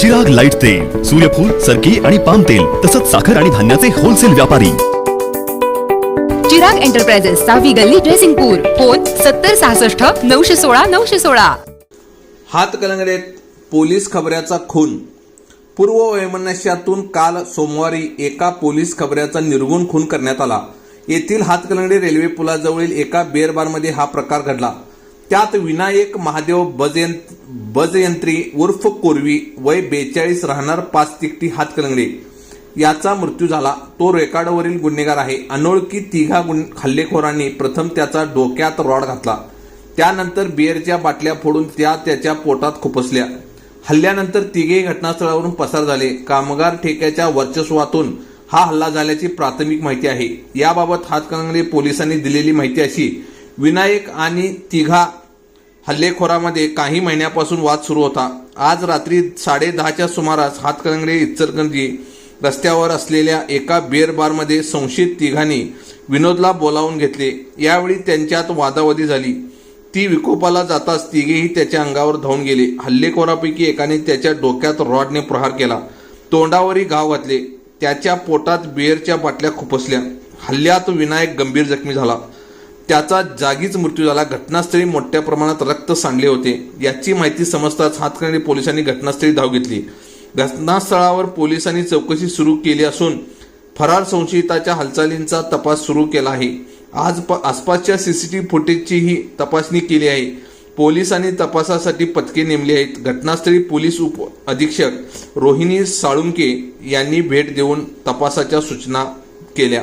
जग लाइट तेल सूर्यफूल सरकी आणि पाम तेल तसंच साखर आणि धान्याचे होलसेल व्यापारी. चिराग एंटरप्राइजेस सहावी गल्ली ड्रेसिंगपूर फोन सत्तर सहासष्ट नऊशे सोळा नऊशे सोळा. हातकलंगड्यात पोलीस खबऱ्याचा खून. पूर्व वैमनस्यातून काल सोमवारी एका पोलीस खबऱ्याचा निर्गुण खून करण्यात आला. येथील हातकलंगडी रेल्वे पुलाजवळील एका बेर बारमध्ये हा प्रकार घडला. त्यात विनायक महादेव बजयंत बजयंत्री उर्फ कोरवी वय बेचाळीस राहणार पाच तिकटी हातकलंगडे याचा मृत्यू झाला. तो रेकॉर्डवरील गुन्हेगार आहे. अनोळखी तिघा गुन हल्लेखोरांनी प्रथम त्याचा डोक्यात रॉड घातला. त्यानंतर बिअरच्या बाटल्या फोडून त्या त्याच्या पोटात खुपसल्या. हल्ल्यानंतर तिघेही घटनास्थळावरून पसार झाले. कामगार ठेक्याच्या वर्चस्वातून हा हल्ला झाल्याची प्राथमिक माहिती आहे. याबाबत हातकणंगले पोलिसांनी दिलेली माहिती अशी विनायक आणि तिघा हल्लेखोरामध्ये काही महिन्यापासून वाद सुरू होता. आज रात्री साडे दहाच्या सुमारास हातकणंगडे इचलकरंजी रस्त्यावर असलेल्या एका बिअर बारमध्ये संशयित तिघांनी विनोदला बोलावून घेतले. यावेळी त्यांच्यात वादावादी झाली. ती विकोपाला जाताच तिघेही त्याच्या अंगावर धावून गेले. हल्लेखोरापैकी एकाने त्याच्या डोक्यात रॉडने प्रहार केला. तोंडावरही घाव घातले. त्याच्या पोटात बिअरच्या बाटल्या खुपसल्या. हल्ल्यात विनायक गंभीर जखमी झाला. त्याचा जागीच मृत्यू झाला. घटनास्थळी मोठ्या प्रमाणात रक्त सांडले होते. याची माहिती समजताच हातकणंगले पोलिसांनी घटनास्थळी धाव घेतली. घटनास्थळावर पोलिसांनी चौकशी सुरू केली असून फरार संशयिताच्या हालचालींचा तपास सुरू केला आहे. आज प- आसपासच्या सीसीटीव्ही फुटेजचीही तपासणी केली आहे. पोलिसांनी तपासासाठी पथके नेमली आहेत. घटनास्थळी पोलीस उप अधीक्षक रोहिणी साळुंके यांनी भेट देऊन तपासाच्या सूचना केल्या.